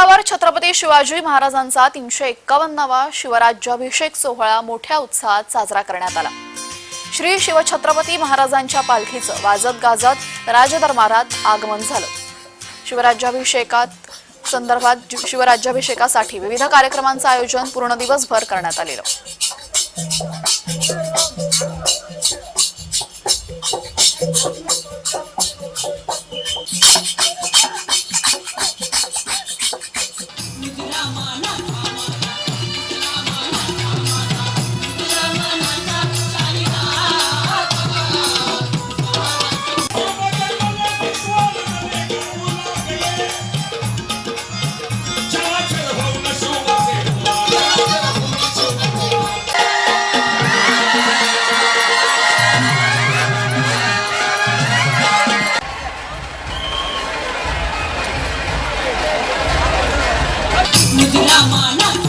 गडावर छत्रपती शिवाजी महाराजांचा तीनशे एक्कावन्नावा शिवराज्याभिषेक सोहळा मोठ्या उत्साहात साजरा करण्यात आला. श्री शिवछत्रपती महाराजांच्या पालखीचं वाजत गाजत राजदरबारात आगमन झालं. शिवराज्याभिषेकात संदर्भात शिवराज्याभिषेकासाठी विविध कार्यक्रमांचं आयोजन पूर्ण दिवसभर करण्यात आलेलं. Muito na manhã